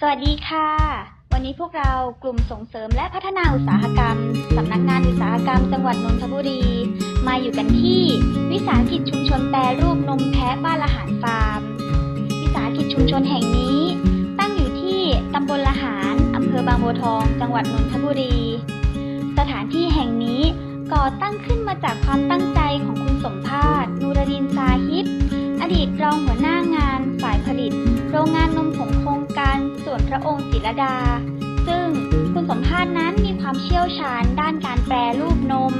สวัสดีค่ะ วันนี้พวกเรากลุ่มส่งเสริมและพัฒนาอุตสาหกรรม สำนักงานอุตสาหกรรม จังหวัดนนทบุรี มาอยู่กันที่ วิสาหกิจชุมชนแปรรูปนมแพะบ้านละหารฟาร์ม วิสาหกิจชุมชนแห่งนี้ ตั้งอยู่ที่ตำบลละหารอำเภอบางบัวทอง จังหวัดนนทบุรี สถานที่แห่งนี้ก่อตั้งขึ้นมาจากความตั้งใจของคุณสมภาษณ์นูรดินซาฮิตอดีตรองหัวหน้างาน ฝ่ายผลิต โรงงานนม วนพระองค์จิรดา ซึ่งคุณสมภาษณ์นั้นมีความเชี่ยวชาญด้านการแปรรูปนม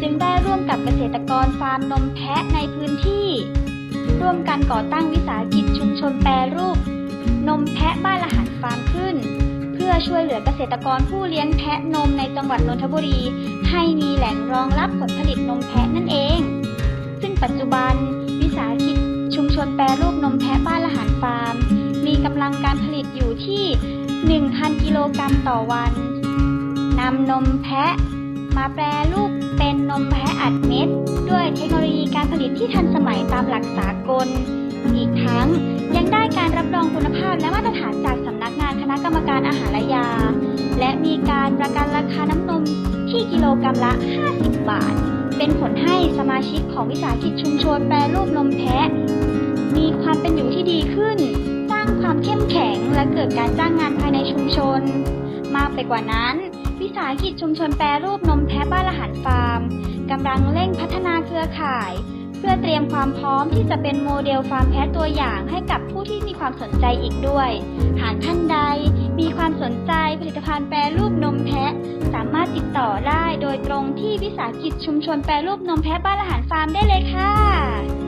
จึงได้ร่วมกับเกษตรกรฟาร์มนมแพะในพื้นที่ ร่วมกันก่อตั้งวิสาหกิจชุมชนแปรรูป นมแพะบ้านละหารฟาร์มขึ้น เพื่อช่วยเหลือเกษตรกรผู้เลี้ยงแพะนมในจังหวัดนนทบุรี ให้มีแหล่งรองรับผลผลิตนมแพะนั่นเอง ซึ่งปัจจุบันวิสาหกิจชุมชนแปรรูป ลังการผลิตอยู่ที่ 1,000 กิโลกรัมต่อวัน นำนมแพะ มาแปรรูปเป็นนมแพะอัดเม็ด ด้วยเทคโนโลยีการผลิตที่ทันสมัยตามหลักสากล อีกทั้งยังได้การรับรองคุณภาพและมาตรฐานจากสำนักงานคณะกรรมการอาหารและยา และมีการประกันราคาน้ำนมที่กิโลกรัมละ 50 บาท เป็นผลให้สมาชิกของวิสาหกิจชุมชนแปรรูปนมแพะ มีความเป็นอยู่ที่ดีขึ้น เข้มแข็งและเกิดการจ้างงานภายในชุมชน มากไปกว่านั้น วิสาหกิจชุมชนแปรรูปนมแพะบ้านละหารฟาร์มกำลังเร่งพัฒนาเครือข่าย เพื่อเตรียมความพร้อมที่จะเป็นโมเดลฟาร์มแพะตัวอย่างให้กับผู้ที่มีความสนใจอีกด้วย หากท่านใดมีความสนใจผลิตภัณฑ์แปรรูปนมแพะ สามารถติดต่อได้โดยตรงที่วิสาหกิจชุมชนแปรรูปนมแพะบ้านละหารฟาร์มได้เลยค่ะ